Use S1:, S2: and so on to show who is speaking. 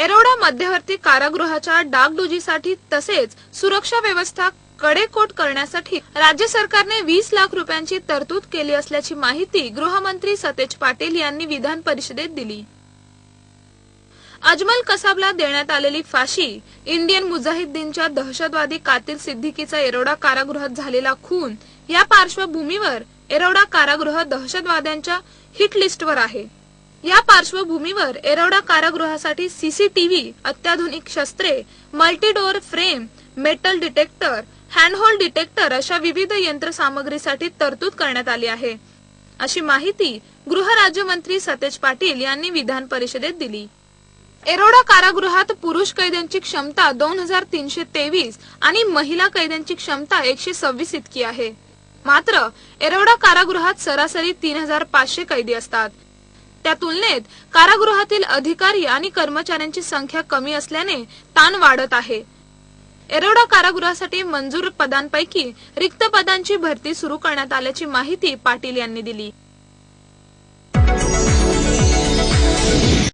S1: एरोडा मध्यवर्ती कारागृहाच्या डागडुजीसाठी तसेच सुरक्षा व्यवस्था कडेकोट करण्यासाठी राज्य सरकारने वीस लाख रुपयांची तरतूद केली असल्याची माहिती गृहमंत्री सतेज पाटील यांनी विधान परिषदेत दिली. अजमल कसाबला देण्यात आलेली फाशी इंडियन मुजाहिद्दीनच्या दहशतवादी कातील सिद्दीकीचा एरोडा कारागृहात झालेला खून या पार्श्वभूमीवर एरोडा कारागृह दहशतवाद्यांच्या हिट लिस्टवर आहे. या पार्श्वभूमीवर एरोडा कारागृहासाठी सीसीटीव्ही अत्याधुनिक शस्त्रे multi door frame metal detector handheld detector अशा विविध यंत्रसामग्रीसाठी तरतूद करण्यात आली आहे. अशी माहिती गृहराज्यमंत्री सतेज पाटील यांनी विधान परिषदेत दिली. एरोडा कारागृहात पुरुष कैद्यांची क्षमता दोन हजार तीनशे तेवीस आणि महिला कैद्यांची क्षमता एकशे सव्वीस इतकी आहे. मात्र एरोडा कारागृहात सरासरी तीन हजार पाचशे कैदी असतात. त्या तुलनेत कारागृहातील अधिकारी आणि कर्मचाऱ्यांची संख्या कमी असल्याने ताण वाढत आहे. एरोडा कारागृहासाठी मंजूर पदांपैकी रिक्त पदांची भरती सुरू करण्यात आल्याची माहिती पाटील यांनी दिली.